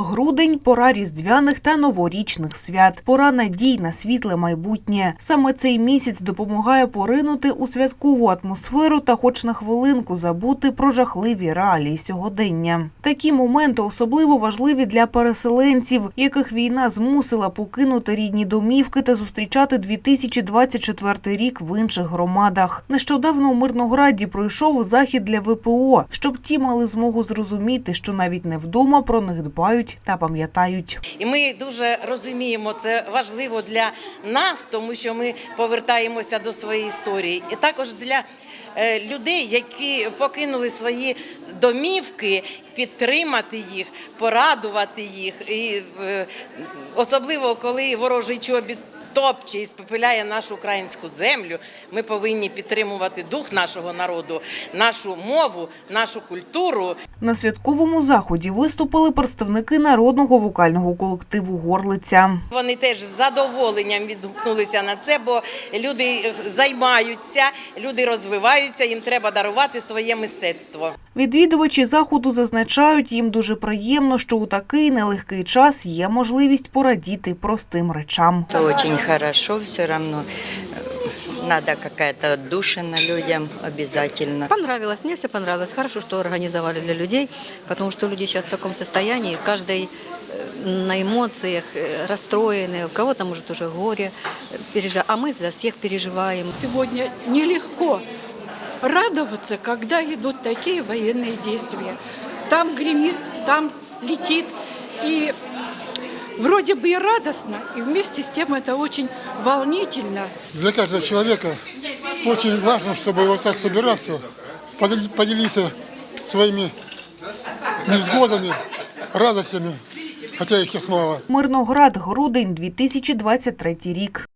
Грудень пора різдвяних та новорічних свят, пора надій на світле майбутнє. Саме цей місяць допомагає поринути у святкову атмосферу та, хоч на хвилинку, забути про жахливі реалії сьогодення. Такі моменти особливо важливі для переселенців, яких війна змусила покинути рідні домівки та зустрічати 2024 рік в інших громадах. Нещодавно у Мирнограді пройшов захід для ВПО, щоб ті мали змогу зрозуміти, що навіть не вдома про них дбають та пам'ятають. І ми дуже розуміємо, це важливо для нас, тому що ми повертаємося до своєї історії. І також для е, людей, які покинули свої домівки, підтримати їх, порадувати їх. І е, особливо коли ворожий чобіт. Топче і спопиляє нашу українську землю. Ми повинні підтримувати дух нашого народу, нашу мову, нашу культуру. На святковому заході виступили представники народного вокального колективу Горлиця. Вони теж з задоволенням відгукнулися на це, бо люди займаються, люди розвиваються, їм треба дарувати своє мистецтво. Відвідувачі заходу зазначають, їм дуже приємно, що у такий нелегкий час є можливість порадіти простим речам. Это очень хорошо, все равно э, надо какая-то отдушина людям обязательно. Понравилось, мне все понравилось. Хорошо, что организовали для людей, потому что люди сейчас в таком состоянии, каждый э, на эмоциях, э, расстроены, у кого-то, может, уже горе переживает, а мы за всех переживаем. Сегодня нелегко радоваться, когда идут такие военные действия. Там гремит, там летит. И вроде бы и радостно, и вместе с тем это очень волнительно. Для каждого человека очень важно, чтобы вот так собираться, подел- поделиться своими невзгодами, радостями, хотя их сейчас мало. Мирноград, грудень, 2023 рік.